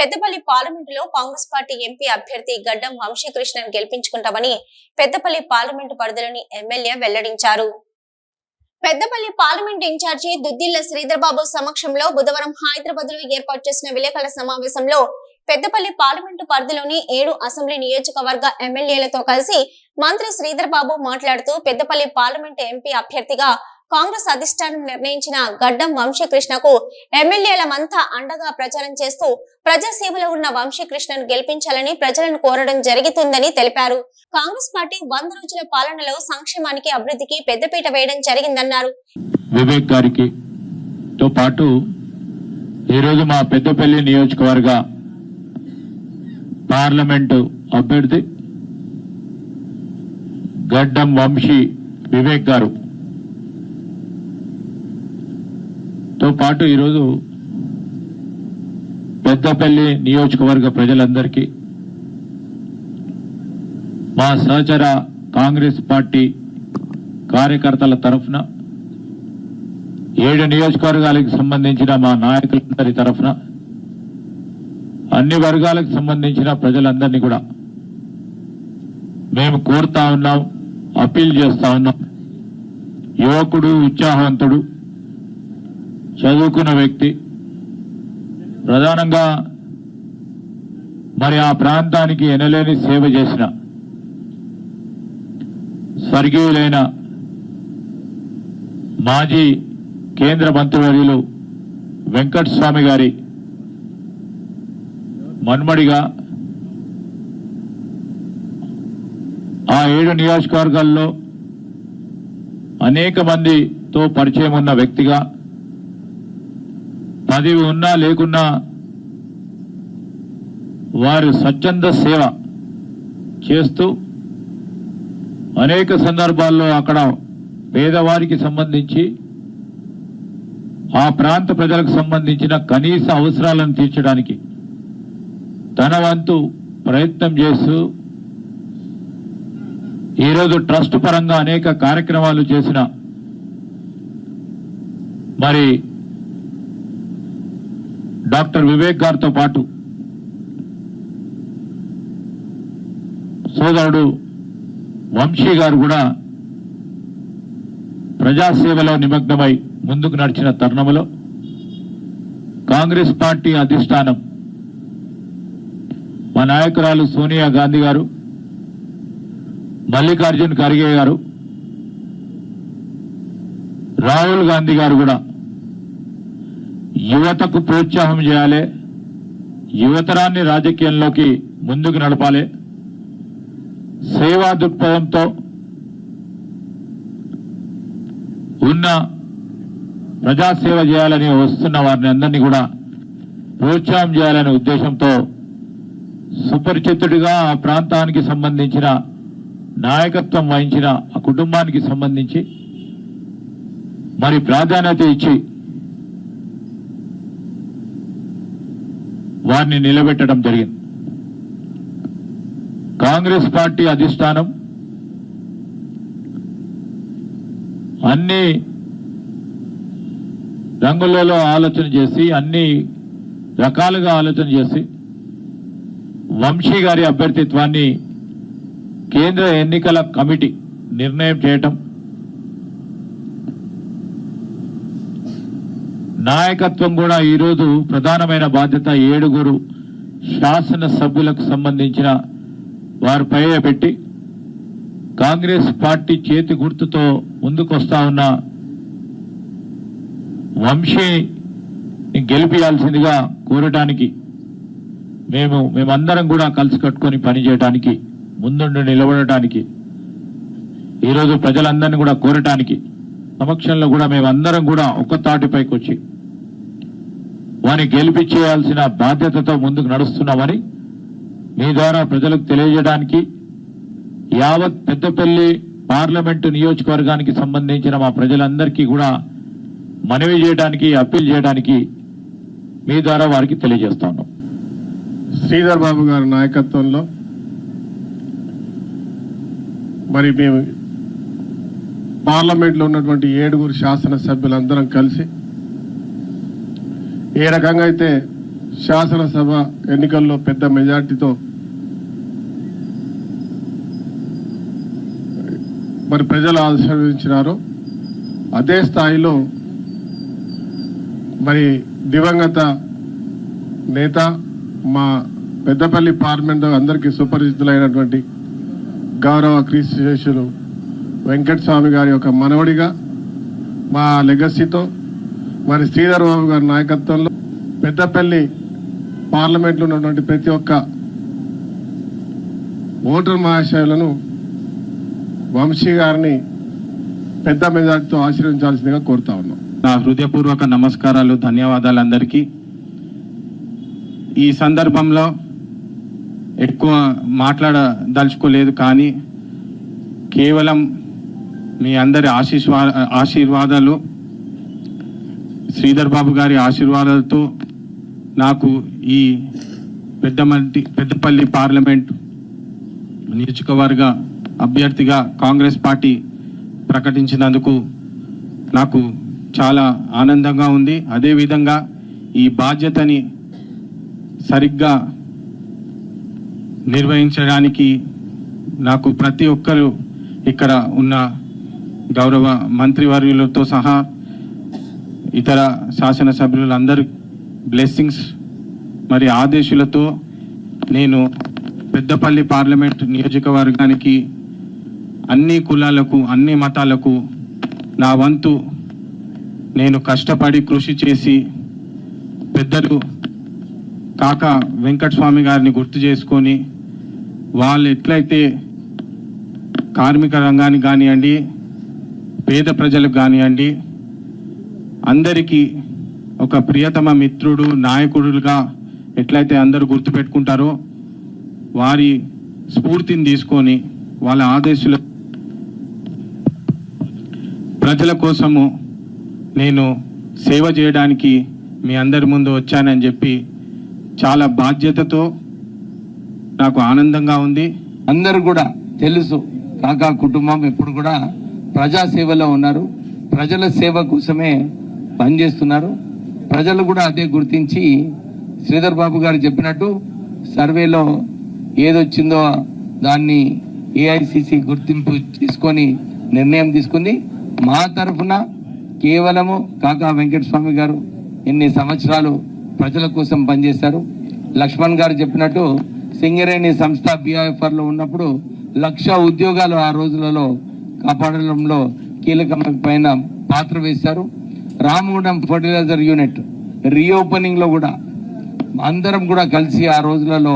పెద్దపల్లి పార్లమెంటులో Congress party MP అభ్యర్థి గడ్డం వంశీకృష్ణన్ గెలిపించుకుంటామని పెద్దపల్లి పార్లమెంటు పరిధిలోని ఎమ్మెల్యే వెల్లడించారు. పెద్దపల్లి పార్లమెంట్ ఇన్ఛార్జి దుద్దిల్ల శ్రీధర్బాబు సమక్షంలో బుధవారం హైదరాబాద్లో ఏర్పాటు చేసిన విలేకరుల సమావేశంలో పెద్దపల్లి పార్లమెంటు పరిధిలోని ఏడు అసెంబ్లీ నియోజకవర్గ ఎమ్మెల్యేలతో కలిసి మంత్రి శ్రీధర్ బాబు మాట్లాడుతూ పెద్దపల్లి పార్లమెంటు ఎంపీ అభ్యర్థిగా కాంగ్రెస్ అధిష్టానం నిర్ణయించిన గడ్డం వంశీకృష్ణకు ఎమ్మెల్యేలమంతా అండగా ప్రచారం చేస్తూ ప్రజాసేవలో ఉన్న వంశీకృష్ణను గెలిపించాలని ప్రజలను కోరడం జరుగుతుందని తెలిపారు. కాంగ్రెస్ పార్టీ వంద రోజుల పాలనలో సంక్షేమానికి అభివృద్ధికి పెద్దపీట వేయడం జరిగిందన్నారు. వివేక్ గారికి తో పాటు ఈరోజు మా పెద్దపల్లి నియోజకవర్గ పార్లమెంటు అభ్యర్థి గడ్డం వంశీ వివేక్ గారు తో పాటు ఈరోజు పెద్దపల్లి నియోజకవర్గ ప్రజలందరికీ మా సహచర కాంగ్రెస్ పార్టీ కార్యకర్తల తరఫున ఏడు నియోజకవర్గాలకు సంబంధించిన మా నాయకులందరి తరఫున అన్ని వర్గాలకు సంబంధించిన ప్రజలందరినీ కూడా మేము కోరుతా ఉన్నాం అప్పీల్ చేస్తా ఉన్నాం. యువకుడు ఉత్సాహవంతుడు చదువుకున్న వ్యక్తి. ప్రధానంగా మరి ఆ ప్రాంతానికి ఎనలేని సేవ చేసిన స్వర్గీయులైన మాజీ కేంద్ర మంత్రివర్యులు వెంకటస్వామి గారి మన్మడిగా ఆ ఏడు నియోజకవర్గాల్లో అనేక మందితో పరిచయం ఉన్న వ్యక్తిగా పదవి ఉన్నా లేకున్నా వారు స్వచ్ఛంద సేవ చేస్తూ అనేక సందర్భాల్లో అక్కడ పేదవారికి సంబంధించి ఆ ప్రాంత ప్రజలకు సంబంధించిన కనీస అవసరాలను తీర్చడానికి తన వంతు ప్రయత్నం చేస్తూ ఈరోజు ట్రస్ట్ పరంగా అనేక కార్యక్రమాలు చేసిన మరి డాక్టర్ వివేక్ గారితో పాటు సోదరుడు వంశీ గారు కూడా ప్రజాసేవలో నిమగ్నమై ముందుకు నడిచిన తరుణంలో కాంగ్రెస్ పార్టీ అధిష్టానం మా నాయకురాలు సోనియా గాంధీ గారు మల్లికార్జున్ ఖర్గే గారు రాహుల్ గాంధీ గారు కూడా యువతకు ప్రోత్సాహం చేయాలి. యువతరాన్ని రాజకీయంలోకి ముందుకు నడపాలి. సేవా దృక్పథంతో ఉన్న ప్రజాసేవ చేయాలని వస్తున్న వారిని అందరినీ కూడా ప్రోత్సాహం చేయాలనే ఉద్దేశంతో సుపరిచితుడిగా ఆ ప్రాంతానికి సంబంధించిన నాయకత్వం వహించిన ఆ కుటుంబానికి సంబంధించి మరి ప్రాధాన్యత ఇచ్చి వారిని నిలబెట్టడం జరిగింది. కాంగ్రెస్ పార్టీ అధిష్టానం అన్ని రంగులలో ఆలోచన చేసి అన్ని రకాలుగా ఆలోచన చేసి వంశీ గారి అభ్యర్థిత్వాన్ని కేంద్ర ఎన్నికల కమిటీ నిర్ణయం చేయటం నాయకత్వం కూడా ఈరోజు ప్రధానమైన బాధ్యత ఏడుగురు శాసన సభ్యులకు సంబంధించిన వారిపై పెట్టి కాంగ్రెస్ పార్టీ చేతి గుర్తుతో ముందుకొస్తా ఉన్న వంశీని గెలిపియాల్సిందిగా కోరటానికి మేము మేమందరం కూడా కలిసి కట్టుకొని పనిచేయటానికి ముందుండి నిలబడటానికి ఈరోజు ప్రజలందరినీ కూడా కోరటానికి సమక్షంలో కూడా మేమందరం కూడా ఒక తాటిపైకి వచ్చి వారిని గెలిపించేయాల్సిన బాధ్యతతో ముందుకు నడుస్తున్నామని మీ ద్వారా ప్రజలకు తెలియజేయడానికి యావత్ పెద్దపల్లి పార్లమెంటు నియోజకవర్గానికి సంబంధించిన మా ప్రజలందరికీ కూడా మనవి చేయడానికి అప్పీల్ చేయడానికి మీ ద్వారా వారికి తెలియజేస్తా ఉన్నాం. శ్రీధర్ బాబు గారి నాయకత్వంలో మరి మేము పార్లమెంట్లో ఉన్నటువంటి ఏడుగురు శాసనసభ్యులందరం కలిసి ఏ రకంగా అయితే శాసనసభ ఎన్నికల్లో పెద్ద మెజార్టీతో మరి ప్రజలు ఆశీర్వదించినారో అదే స్థాయిలో మరి దివంగత నేత మా పెద్దపల్లి పార్లమెంట్ అందరికీ సుపరిచితులైనటువంటి గౌరవ క్రీస్తుశేషులు వెంకట వెంకటస్వామి గారి యొక్క మనవడిగా మా లెగసీతో మరి శ్రీధర్ బాబు గారి నాయకత్వంలో పెద్దపల్లి పార్లమెంట్లో ఉన్నటువంటి ప్రతి ఒక్క ఓటర్ మహాశయులను వంశీ గారిని పెద్ద మెజార్టీతో ఆశీర్వించాల్సిందిగా కోరుతా ఉన్నాం. నా హృదయపూర్వక నమస్కారాలు ధన్యవాదాలు అందరికీ ఈ సందర్భంలో ఎక్కువ మాట్లాడదలుచుకోలేదు కానీ కేవలం మీ అందరి ఆశీర్వా ఆశీర్వాదాలు శ్రీధర్ బాబు గారి ఆశీర్వాదాలతో నాకు ఈ పెద్దమంటి పెద్దపల్లి పార్లమెంట్ నియోజకవర్గ అభ్యర్థిగా కాంగ్రెస్ పార్టీ ప్రకటించినందుకు నాకు చాలా ఆనందంగా ఉంది. అదేవిధంగా ఈ బాధ్యతని సరిగ్గా నిర్వహించడానికి నాకు ప్రతి ఒక్కరు ఇక్కడ ఉన్న గౌరవ మంత్రివర్యులతో సహా ఇతర శాసనసభ్యులందరి బ్లెస్సింగ్స్ మరి ఆదేశాలతో నేను పెద్దపల్లి పార్లమెంట్ నియోజకవర్గానికి అన్ని కులాలకు అన్ని మతాలకు నా వంతు నేను కష్టపడి కృషి చేసి పెద్దలు కాక వెంకటస్వామి గారిని గుర్తు చేసుకొని వాళ్ళు ఎట్లయితే కార్మిక రంగానికి కానివ్వండి పేద ప్రజలకు కానివ్వండి అందరికీ ఒక ప్రియతమ మిత్రుడు నాయకుడుగా ఎట్లయితే అందరూ గుర్తుపెట్టుకుంటారో వారి స్ఫూర్తిని తీసుకొని వాళ్ళ ఆదేశాలు ప్రజల కోసము నేను సేవ చేయడానికి మీ అందరి ముందు వచ్చానని చెప్పి చాలా బాధ్యతతో నాకు ఆనందంగా ఉంది. అందరూ కూడా తెలుసు కాకా కుటుంబం ఎప్పుడు కూడా ప్రజాసేవలో ఉన్నారు. ప్రజల సేవ కోసమే పనిచేస్తున్నారు. ప్రజలు కూడా అదే గుర్తించి శ్రీధర్ బాబు గారు చెప్పినట్టు సర్వేలో ఏదొచ్చిందో దాన్ని ఏఐసిసి గుర్తింపు తీసుకొని నిర్ణయం తీసుకుంది. మా తరఫున కేవలము కాకా వెంకటస్వామి గారు ఎన్ని సంవత్సరాలు ప్రజల కోసం పనిచేశారు. లక్ష్మణ్ గారు చెప్పినట్టు సింగరేణి సంస్థ బీఐఎఫ్ఆర్లో ఉన్నప్పుడు లక్ష ఉద్యోగాలు ఆ రోజులలో కాపాడడంలో కీలకమైన పాత్ర వేశారు. రామగుండం ఫర్టిలైజర్ యూనిట్ రీఓపెనింగ్లో కూడా అందరం కూడా కలిసి ఆ రోజులలో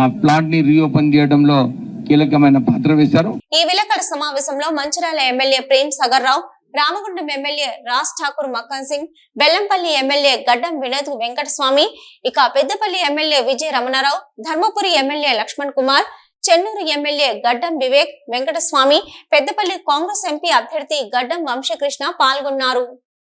ఆ ప్లాంట్ని రీఓపెన్ చేయడంలో కీలకమైన పాత్ర వేశారు. ఈ విలేకరుల సమావేశంలో Mancherial MLA Prem Sagar Rao Ramagundam MLA Raj Thakur Makkan Singh Bellampalli MLA Gaddam Vinod Venkataswamy ఇక Peddapalli MLA Vijaya Ramana Rao Dharmapuri MLA Laxman Kumar Chennur MLA Gaddam Vivek Venkataswamy Peddapalli Congress MP అభ్యర్థి గడ్డం వంశకృష్ణ పాల్గొన్నారు.